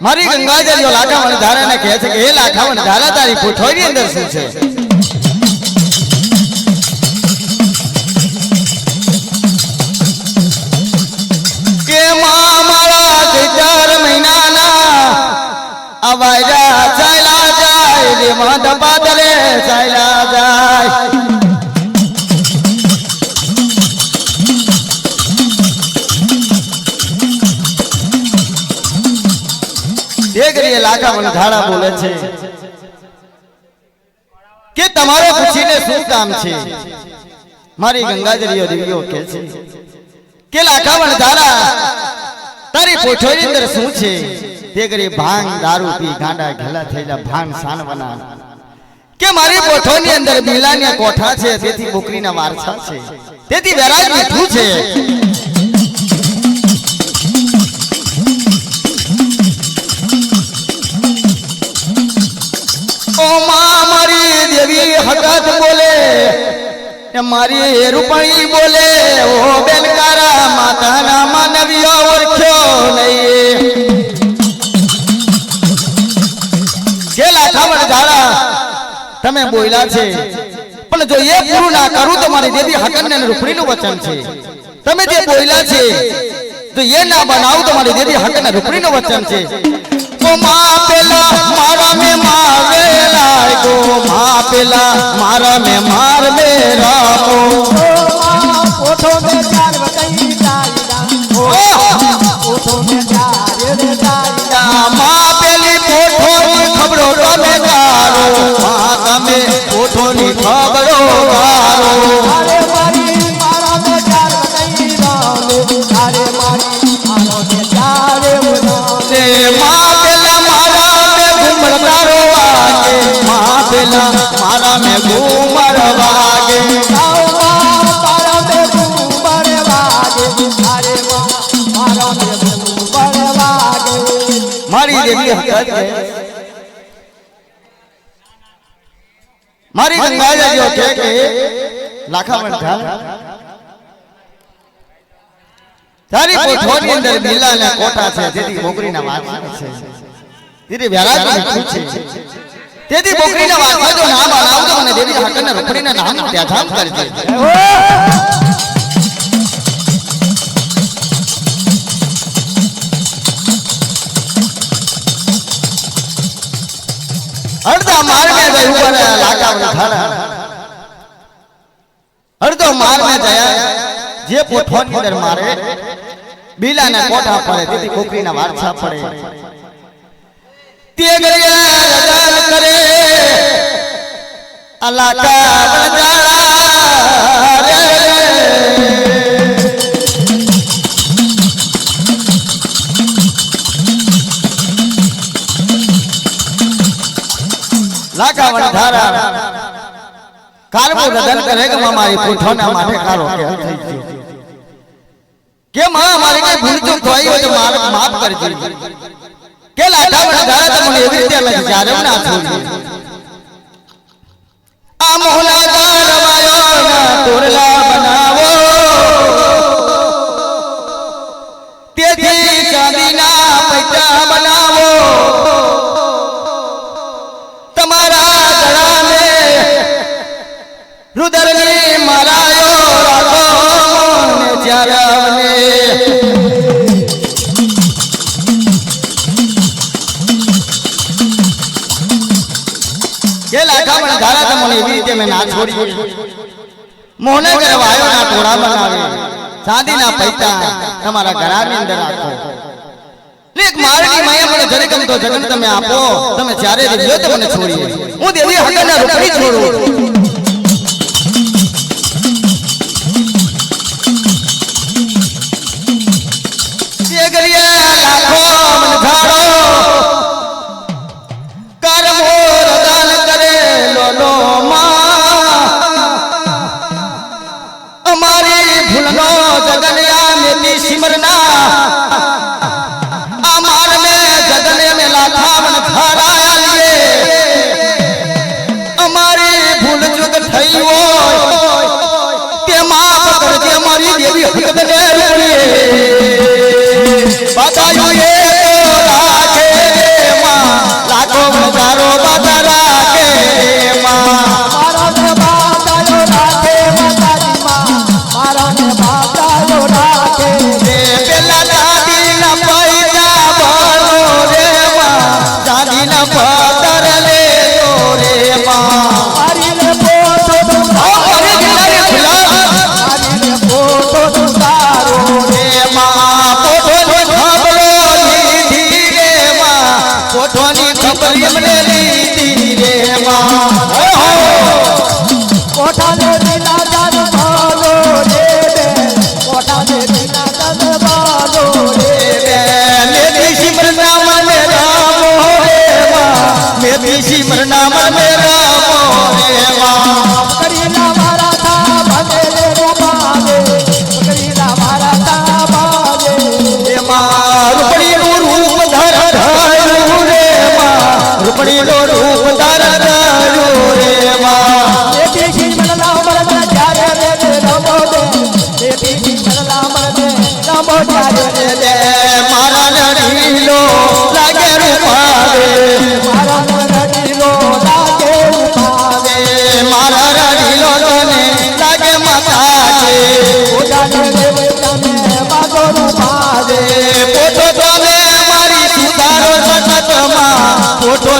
મારી ગંગાજરીઓ લાખાવણ ધારાને કહે છે કે એ લાખાવણ ધારા તારી કોઠોની અંદર શું છે? કે માં તમારે પૂછીને શું કામ છે? મારી ગંગાજરીઓ દેવીઓ કે છે. કે લાખાવણ ધારા, તારી પોઠોની અંદર શું છે? દેગરી ભાંગ, દારૂ પી, ગાંડા ઘેલા થયેલા ભાંગ સાનવાના. કે મારી પોઠોની અંદર બિલાની કોઠા છે? તેથી બોકરીના વારસા છે. તેથી વેરાજ મીઠું છે. મારી દેવી હકત બોલે મારી રૂપણી બોલે ઓ બેનકારા માતાના માનવીઓ ઓળખ્યો નહીં. છેલ્લા ખાવડ ધારા, તમે બોલ્યા છે. પણ જો એ પૂરું ના કરું તો મારી દેવી હકન રૂપણીનું વચન છે. તમે જે બોલ્યા છે તો એ ના બનાવું તો મારી દેવી હકન રૂપણીનું વચન છે. માં પેલા મારા મે મારેલા ગો માં પેલા ખબરો ખબરો મારી દેવી હકત છે મારી ગંગાજીઓ કે કે લાખાવણ ઢાલ તારી કોઠોની અંદર લીલા ને કોઠા છે જેથી છે. તેથી છે? તેથી જો નામ બનાવજો અને દેવી હકના રૂપડીના નામ ત્યાધામ કરજે. હડતો માર મે જાય ઉપર લાકા ઉઠાડા હડતો માર મારે બીલાના કોઠા પડે તેથી કોકરીના વારછા પડે. તે ગયા કરે અલાકા બજા લાખા વણધારા કારમો રદન કરે કે મારી પૂઠોના માથે કારો કે થઈ ગયો. કે માં મારી કઈ ભૂલ ચૂક થઈ હોય તો મારે માફ કરજો. કે લાખા વણધારા તમને એવી રીતે લખી જારે ના છોડી આ મોહના ના છોડી મોહને કરવાયો ના ટોળા બનાવે. ચાંદીના પૈસા તમારા ગળાની અંદર રાખો. એક મારની માયા મને જરે ગમતો જગન તમે આપો. તમે જ્યારે રહ્યો તો મને છોડીએ. હું દેવી હકના રૂપડી છોડું.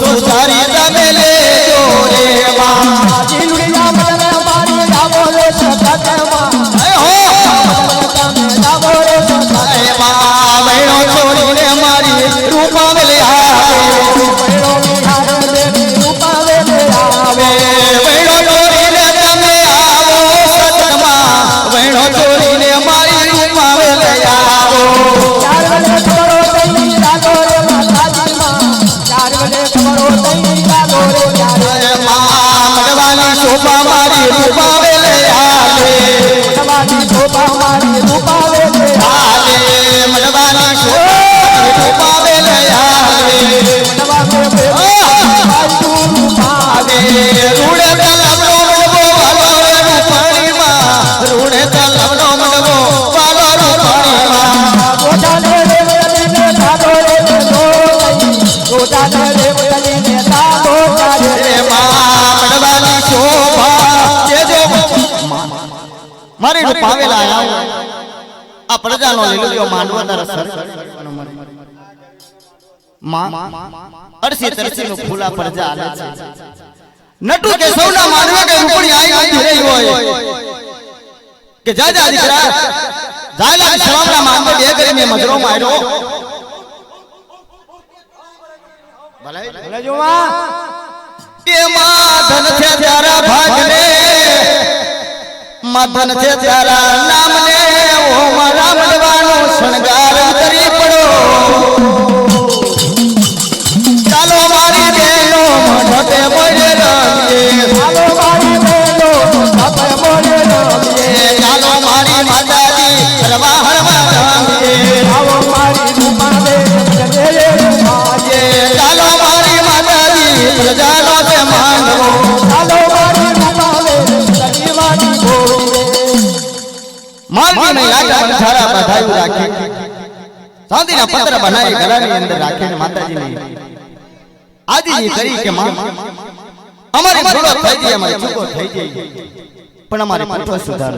vamos. પ્રજાનો લીલુડિયો માંડવો તારા સર. માં અરસી તરસી નું ફૂલા પ્રજા આલે છે. નટુ કે સૌના માનવે કે રૂપણી આઈ નથી રહી હોય. કે જા જા દીકરા જાયલા સલામના માંગે બે કરી મે મજરો માર્યો ભલાઈ ભલે જોવા કે માધન છે તારા ભાગને માધન છે તારા નામને ઓ શણગાર કરી પડો. ચાલો મારી બેનો મઢતે મળે રમીએ. ચાલો મારી બેનો સપે મોરે રમીએ. ચાલો મારી માતાજી હરવા હરવા રમીએ. આવો મારી રૂપાને જગે રૂપાજે ચાલો મારી માતાજી પ્રજાનો તે માંડવો. ચાલો મારી રૂપાને જગીવાની ગોરે માલની નહીં બધાયું રાખે. ચાંદીના પત્ર બનાવી ગળાની અંદર રાખીને માતાજીને આજી કરી કે માં અમારી ભૂલો થઈ ગઈ અમારી ચૂકો થઈ ગઈ. પણ અમારી પૂઠો સુધાર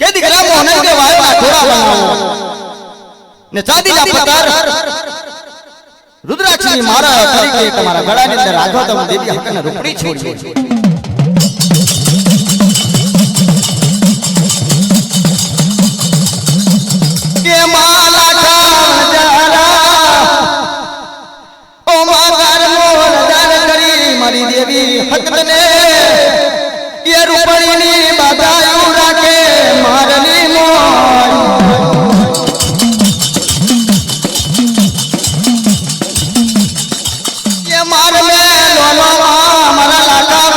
કે દીકરા મોહને કે વાયોના ઘોડા બનાવો. ને ચાંદીના પત્ર રુદ્રાક્ષની મારા તરીકે તમારા ગળાની અંદર રાખો તો હું દેવી હકને રૂપડી છોડી એ રૂપણીની બાધાયું રાખે મારની મોર કે માર મે લોલો મારા લાલા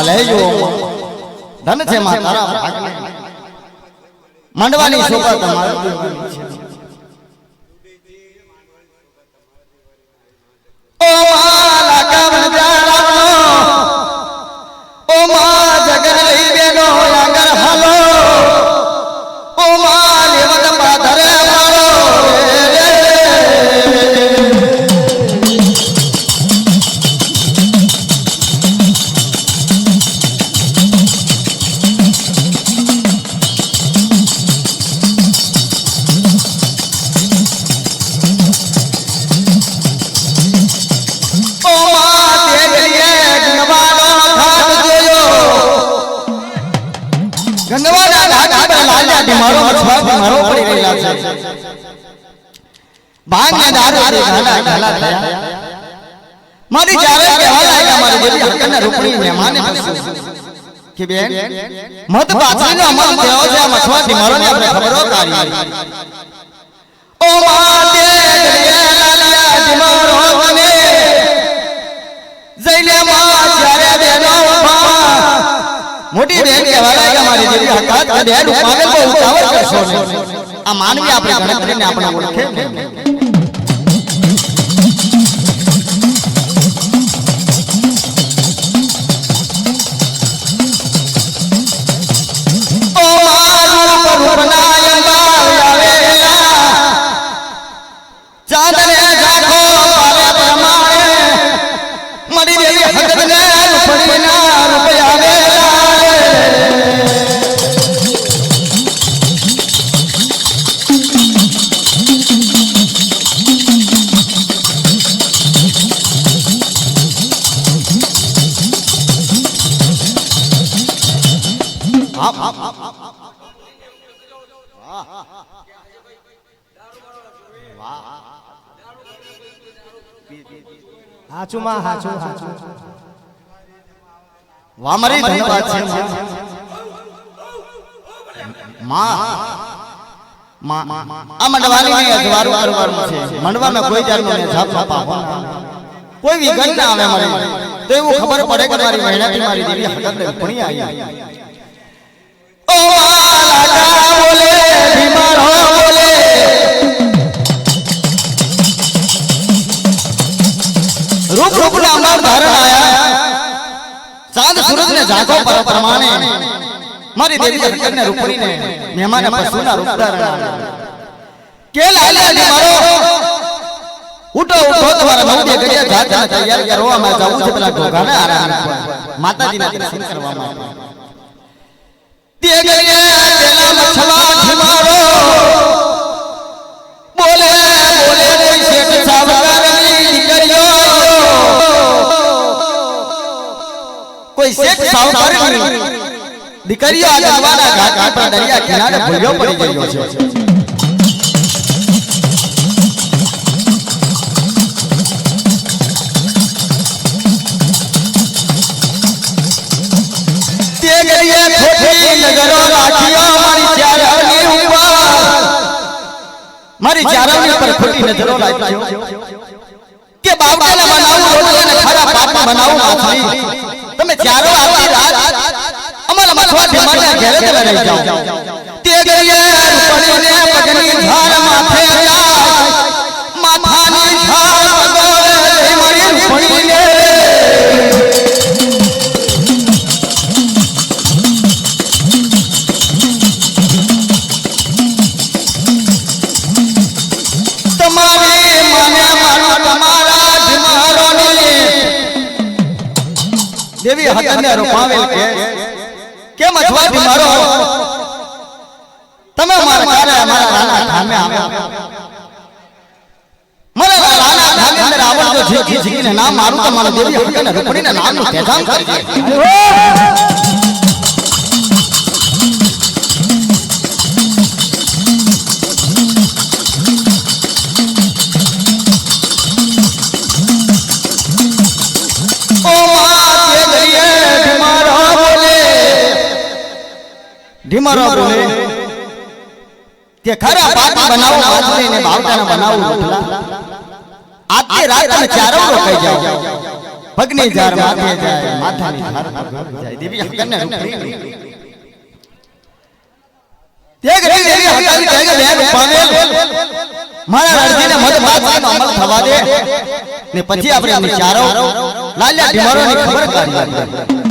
ભલે જો. ધન છે માં તારા ભાગને માંડવાની શોભા તમારે મારી જ્યારે કહેવા લાગ્યા મારી દેવી હકના મત ઓ મા તેજલીએ મોટી બેન કહેવા લાગ્યા મારી હકાત કે બેન ઉપાવે બહુ ઉતાવળ કરશો. નહીં આ માનવી આપણે ગણતરીને આપણે ઓળખે હાચું. માં હાચું હાચું વાહ મારી ધન્યવાદ છે માં માં આ મંડવાની નહીં અજવારું કરવાનું છે. મંડવામાં કોઈ જાતનો ને પાપા કોઈ વિઘન ના આવે મને તો એવું ખબર પડે કે મારી મહિનાથી મારી દેવી હકત ભણી આવી ચાંદ સૂરજ ને જાગો પર પ્રમાણે. મારી દેવી હકત ને રૂપણીને મહેમાન પશુના રૂપ ધારણ આયા. કે લાલા ને મારો? ઉઠો ઉઠો તમારા નવ દે ગડિયા જાત તૈયાર કરો. અમે જવું છે પેલા ઘોઘાને આરામ આપવા. માતાજીના દર્શન કરવા માટે. તે ગડિયા પેલા મછલા કોઈ દીકરીઓ આ ગંગાના ઘાટ પર દરિયા કિનારે ભૂલ્યો પડી ગયો છે. મારી ખોટી નજરો કે બાપડાને બનાવું રોટલી અને ખરા પાપા બનાવું માછલી તમે ચારો આખી રાત અમારા મથવા જમાડ્યા ઘેરે તમે રહી જાઓ. તે ગરીએ રૂપણીને પગની ધાર દેવી હકને રૂપાવેલ કે કેમ અથવાથી મારો તમે મારા ઘરે અમારા રાણા ધામે આવ્યા મારા રાણા ધામે અંદર આવડ જો જીકી જીકીને નામ મારું તો મારા દેવી હકને રૂપડીને નામનું તેજામ કરજે ઢીમારો બોલે. કે ખરા પાટ બનાવો માછલીને બાવટાને બનાવો રોટલા આજે રાત તમે ચારો રોકાઈ જાય ભગની જાર માથે જાય. માથાની પગ જાય. દેવી હકને રૂપડી તે ગઈ દેવી હકની કહે કે બેન પાવેલ મારા અરજીને મત બાતનો અમલ થવા દે. ને પછી આપણે ચારો લાલ્યા ઢીમારોની ખબર કાઢી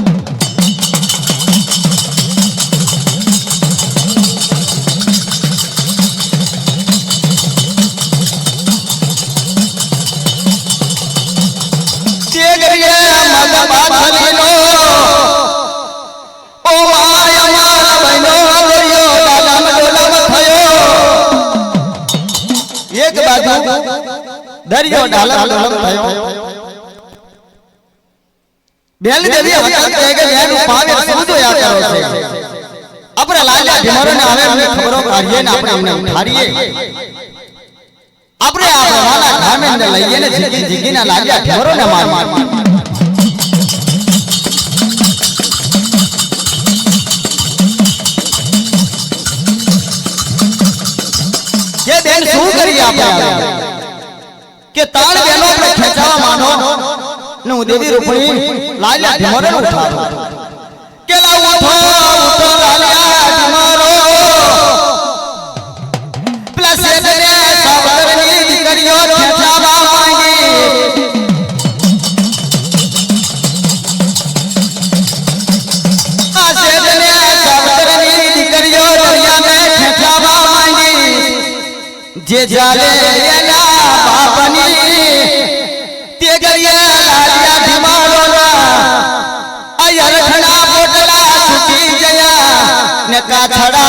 દરિયો ડાલમ ડોલમ થયો બેન દેવી હકલ કહે કે બેન પાવે શું જોયા કરો છે આપણે લાલ્યા ઢીમારોને હવે અમે ખબરો કાઢીએ ને આપણે એમને ઉઠાડીએ આપણે આ વાલા ધામે અંદર લઈએ ને જીગી જીગીના લાગ્યા ઢેરોને માર માર કે બેન શું કરીએ આપણે? કે તાળ વેલો આપણે ખેંચાવા માંડો. ને હું દેવી રૂપણી લાલ્યા ઢેરોને ઉઠાડું કે લાવ ઉઠો ઉઠો લાલ્યા ઢેરો પ્લસ શેઠને સાવરની દીકરીઓ ખેંચાવા માંગી. જે જાલે તે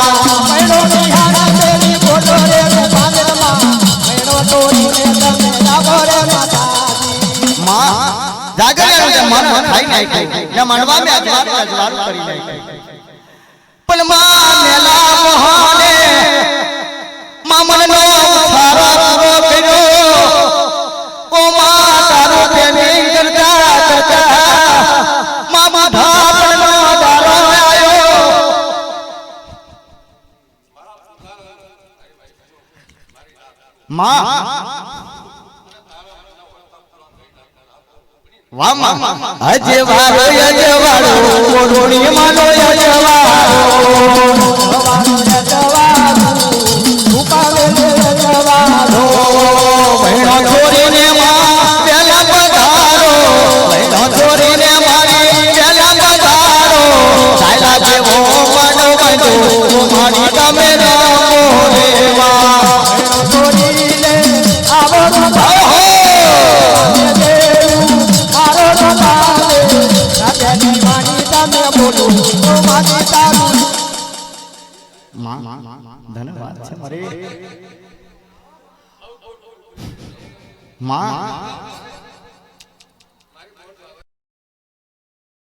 જાગર્યા છે મન ખાઈ નાખ્યું ને મનવા મે અજવાર અજવાર કરી નાખ્યું પણ માં મેલા મોહને માં વામા. અજે વાળો અજે વાળો. પૂર્ણિમાનો અજે વાળો 马。